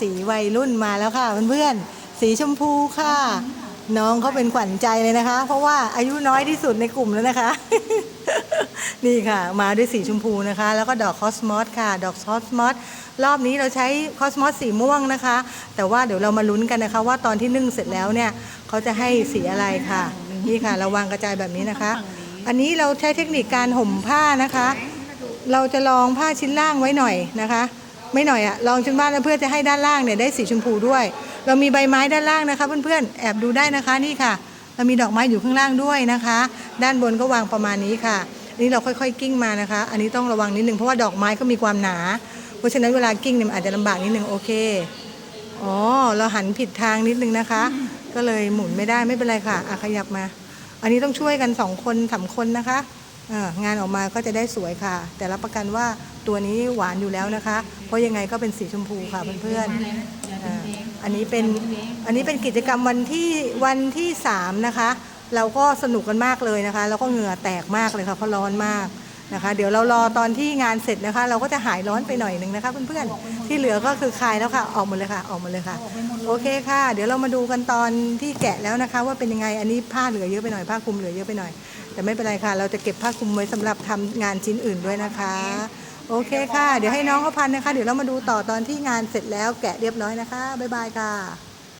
สีวัยรุ่นมาแล้วค่ะเพื่อนๆสีชมพูค่ะ น้องเขาเป็นขวัญใจเลยนะคะ เพราะว่าอายุน้อยที่สุดในกลุ่มแล้วนะคะ นี่ค่ะ มาด้วยสีชมพูนะคะ แล้วก็ดอกคอสมอสค่ะ ดอกคอสมอสรอบนี้เราใช้คอสมอสสีม่วงนะคะ แต่ว่าเดี๋ยวเรามาลุ้นกันนะคะ ว่าตอนที่นึ่งเสร็จแล้วเนี่ยเขาจะให้สีอะไรค่ะ นี่ค่ะเราวางกระจายแบบนี้นะคะ อันนี้เราใช้เทคนิคการห่มผ้านะคะ เราจะลองผ้าชิ้นล่างไว้หน่อยนะคะ ไม่หน่อยอะลองชิ้นบ้านแล้วเพื่อจะให้ด้านล่างเนี่ยได้สีชมพูด้วย เรามีใบไม้ด้านล่างนะคะ เพื่อนๆแอบดูได้นะคะนี่ค่ะ เรามีดอกไม้อยู่ข้างล่างด้วยนะคะ ด้านบนก็วางประมาณนี้ค่ะอันนี่เราค่อยๆกิ้งมานะคะ อันนี้ต้องระวังนิดนึงเพราะว่าดอกไม้ก็มีความหนา เพราะฉะนั้นเวลากิ้งเนี่ยอาจจะลำบากนิดนึงโอเคอ๋อเราหันผิดทางนิดนึงนะคะ ก็เลยหมุนไม่ได้ไม่เป็นไรค่ะอะขยับมา อันนี้ต้องช่วยกันสองคนสามคนนะคะ งานออกมาก็จะได้สวยค่ะ แต่รับประกันว่าตัวนี้หวานอยู่แล้วนะคะ เพราะยังไงก็เป็นสีชมพูค่ะเพื่อนๆอันนี้เป็นอันนี้เป็นกิจกรรมวันที่วันที่สามนะคะ เราก็สนุกกันมากเลยนะคะ แล้วก็เหงื่อแตกมากเลยค่ะเพราะร้อนมากนะคะ เดี๋ยวเรารอตอนที่งานเสร็จนะคะ เราก็จะหายร้อนไปหน่อยหนึ่งนะคะเพื่อนๆที่เหลือก็คือคลายแล้วค่ะ ออกหมดเลยค่ะ ออกหมดเลยค่ะ โอเคค่ะ เดี๋ยวเรามาดูกันตอนที่แกะแล้วนะคะ ว่าเป็นยังไงอันนี้ผ้าเหลือเยอะไปหน่อยผ้าคลุมเหลือเยอะไปหน่อย แต่ไม่เป็นไรค่ะ เราจะเก็บผ้าคลุมไว้สำหรับทำงานชิ้นอื่นด้วยนะคะ โอเคค่ะ เดี๋ยวให้น้องเขาพันนะคะ เดี๋ยวเรามาดูต่อตอนที่งานเสร็จแล้วแกะเรียบร้อยนะคะบ๊ายบายค่ะ